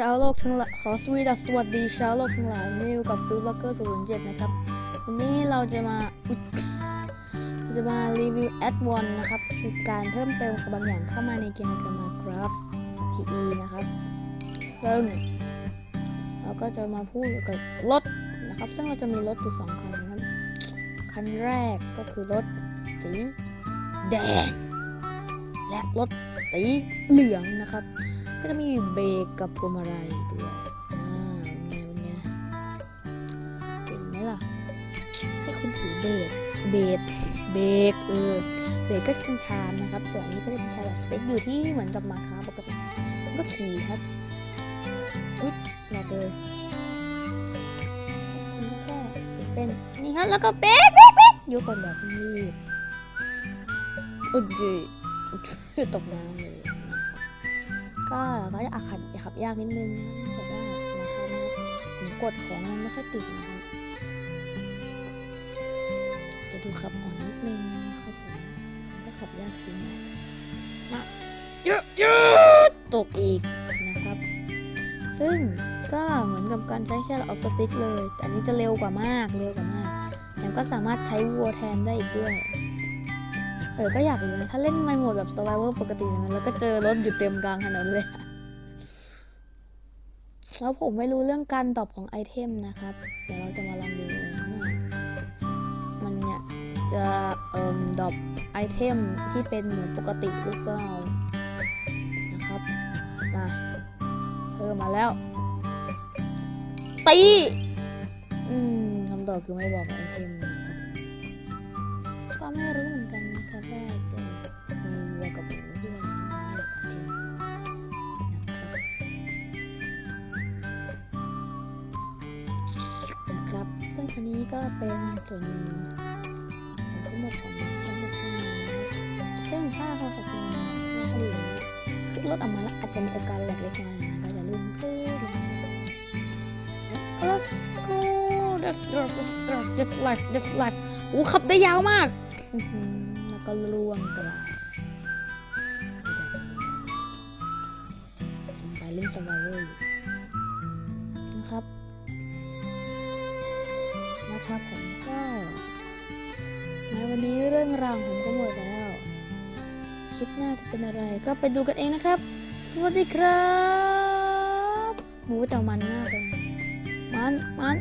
ชาวโลกทั้งหลายขอสวีดัสวัสดีชาวโลกทั้งหลายนี่อยู่กับฟิลล็อกเกอร์007นะครับ วันนี้เราจะมาจะมารีวิวแอดวอนนะครับ คือการเพิ่มเติมบางอย่างเข้ามาในเกมเกมมา Craft PE นะครับซึ่งเราก็จะมาพูดเกี่ยวกับรถนะครับ ซึ่งเราจะมีรถอยู่สองคันนะครับ คันแรกก็คือรถสีแดง และรถสีเหลืองนะครับ ก็จะมีเบรกกับพวงมาลัยด้วยอ่าเป็นไงเป็นไงเจ๋งไหมล่ะ ให้คุณถือเบรกเบรกเบรกเออเบรกก็เป็นชามนะครับ ส่วนนี้ก็จะเป็นชาแบบเซ็กอยู่ที่เหมือนกับมาคาปกติมันก็ขี่ครับอุ๊ยหลอกเลยคุณก็แค่เป็นนี่ครับแล้วก็เบรกเบรกเบรกยกก่อนแบบนี้อุ๊ยจีตกน้ำเลย ก็ก็จะอาขัดขับยากนิดนึงนะแต่ว่านะครับผมกดของมันไม่ค่อยติดนะครับจะดูขับอ่อนนิดนึงนะครับผมก็ขับยากจริงนะเยอะเยอะตกอีกนะครับ ซึ่งก็เหมือนกับการใช้แค่ออฟสติ๊กเลย แต่อันนี้จะเร็วกว่ามากเร็วกว่ามากแถมก็สามารถใช้วัวแทนได้อีกด้วย เออก็อยากรู้นะถ้าเล่นในโหมดแบบ survival ปกติเนี่ยแล้วก็เจอรถอยู่เต็มกลางถนนเลยแล้วผมไม่รู้เรื่องการตอบของไอเทมนะครับ เดี๋ยวเราจะมาลองดูมันเนี่ยจะเอ่มดอปไอเทมที่เป็นเหมือนปกติหรือเปล่านะครับ มาเพิ่มมาแล้วตีอืมคำตอบคือไม่บอกไอเทม อันนี้ก็เป็นส่วนหนึ่งของทั้งหมดของชั้นบุกที่ซึ่งถ้าเขาสกคนไม่คดีนะคือรถออกมาแล้วอาจจะมีอาการแหลกเล็กน้อยนะก็อย่าลืมเพิ่มก็ let's go let's drive let's drive this life this life โอ้ขับได้ยาวมากแล้วก็ล่วงกระบางไปเล่นสวายเวอร์นะครับ รื่องรางผมก็หมดแล้ว คลิปหน้าจะเป็นอะไรก็ไปดูกันเองนะครับ สวัสดีครับ หมูแต่มันมากเลยมัน มัน